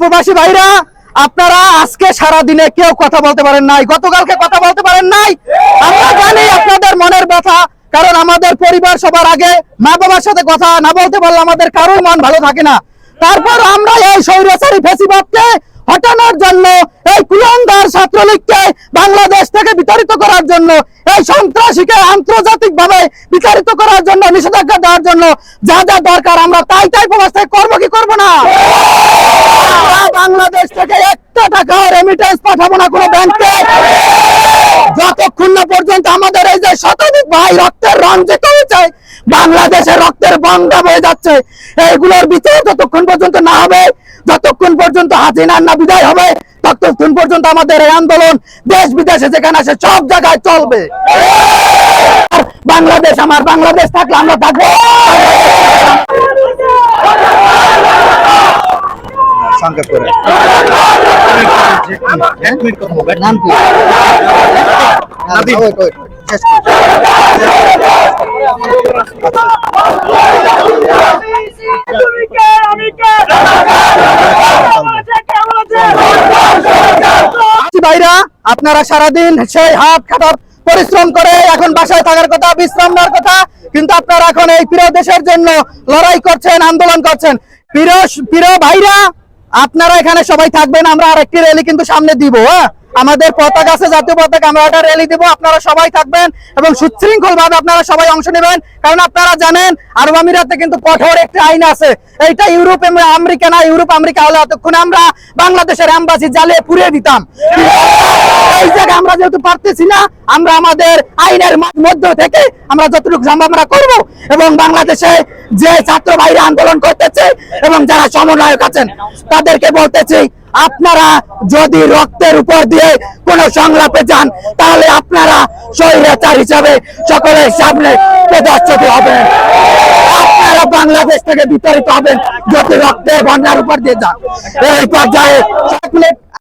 প্রবাসী ভাইরা, আপনারা আজকে সারা দিনে কেউ কথা বলতে পারেন নাই, গতকালকে কথা বলতে পারেন নাই। আমরা জানি আপনাদের মনের ব্যথা, কারণ আমাদের পরিবার সবার আগে মা বাবার সাথে কথা না বলতে পারলে আমাদের কারোর মন ভালো থাকে না। তারপর আমরা এই স্বৈরাচারী ফেসিবাদকে হটানোর জন্য, এই কুলন্দার ছাত্রলীগকে বাংলাদেশ থেকে বিতাড়িত করার জন্য, এই সন্ত্রাসীকে আন্তর্জাতিক ভাবে বিতাড়িত করার জন্য, নিষেধাজ্ঞা দেওয়ার জন্য যা যা দরকার, আমরা তাই তাই প্রবাস থেকে করব কি করব না? বাংলাদেশ থেকে একটা টাকা রেমিটেন্স পাঠাবো না কোনো ব্যাংকে যতক্ষণ না পর্যন্ত আমাদের এই যে শতাধিক ভাই রক্তের রঞ্জিত হয়েছে, বাংলাদেশের রক্তের বন্ধা বয়ে যাচ্ছে এইগুলোর বিচার যতক্ষণ পর্যন্ত না হবে, যতক্ষণ পর্যন্ত হাসিনার না বিদায় হবে, ততক্ষণ পর্যন্ত আমাদের এই আন্দোলন দেশ বিদেশে যেখানে আসে সব জায়গায় চলবে। বাংলাদেশ আমার বাংলাদেশ থাকলে আমরা থাকব। সংক্ষেপ করে। নাম কি? শেষ প্রবাসী ভাইরা আপনারা সারাদিন সেই হাত খাটার পরিশ্রম করে এখন বাসায় থাকার কথা বিশ্রাম নেওয়ার কথা কিন্তু আপনারা এখন এই প্রিয় দেশের জন্য লড়াই করছেন আন্দোলন করছেন। প্রিয় প্রিয় ভাইরা আপনারা এখানে সবাই থাকবেন, আমরা আর একটি র্যালি কিন্তু সামনে দিব হ্যাঁ? আমাদের পতাকা আছে, জাতীয় পতাকা, আমরা একটা র্যালি দিব, আপনারা সবাই থাকবেন এবং সুশৃঙ্খল ভাবে আপনারা সবাই অংশ নেবেন। কারণ আপনারা জানেন আরব আমিরাতে কিন্তু কঠোর একটি আইন আছে। এইটা ইউরোপ আমেরিকা না, ইউরোপ, আমেরিকা হলে এতক্ষণ আমরা বাংলাদেশের অ্যাম্বাসি জ্বালিয়ে পুড়িয়ে দিতাম। আমরা যেহেতু পারতেছি না, আমরা আমাদের আইনের মধ্য থেকে আমরা যতটুকু সম্ভব আমরা করব। এবং বাংলাদেশে যে ছাত্র ভাইরা আন্দোলন করতেছে এবং যারা সমন্বয়ক আছেন, তাদেরকে বলতেছি, আপনারা যদি রক্তের উপর দিয়ে কোন সংলাপে যান, তাহলে আপনারা স্বৈরাচার হিসাবে সকলের সামনে প্রদর্শিত হবেন। আপনারা বাংলাদেশ থেকে বিতাড়িত হবেন যদি রক্তের বন্যার উপর দিয়ে যান। এই পর্যায়ে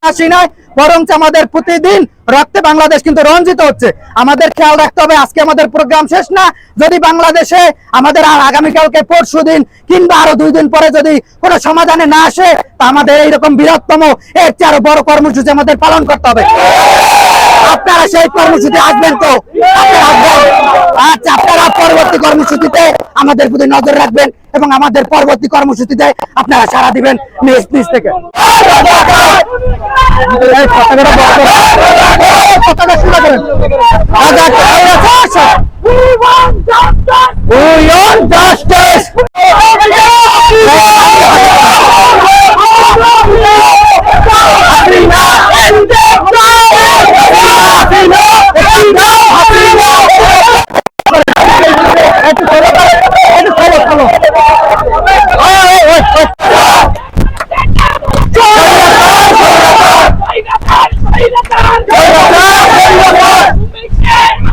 আসি নয় বরঞ্চ আমাদের প্রতিদিন রক্তে বাংলাদেশ কিন্তু রঞ্জিত হচ্ছে। আমাদের খেয়াল রাখতে হবে, আজকে আমাদের প্রোগ্রাম শেষ না। যদি বাংলাদেশে আমাদের আর আগামীকালকে পরশু দিন কিংবা আরও দুই দিন পরে যদি কোনো সমাধানে না আসে, তা আমাদের এইরকম বৃহত্তম এর চেয়ে আরও বড় কর্মসূচি আমাদের পালন করতে হবে। আপনারা সেই কর্মসূচি আসবেন তো? আপনারা পরবর্তী কর্মসূচিতে আমাদের প্রতি নজর রাখবেন এবং আমাদের পরবর্তী কর্মসূচিতে আপনারা সারা দিবেন নিজ নিজ থেকে পতাকা শুরু করেন।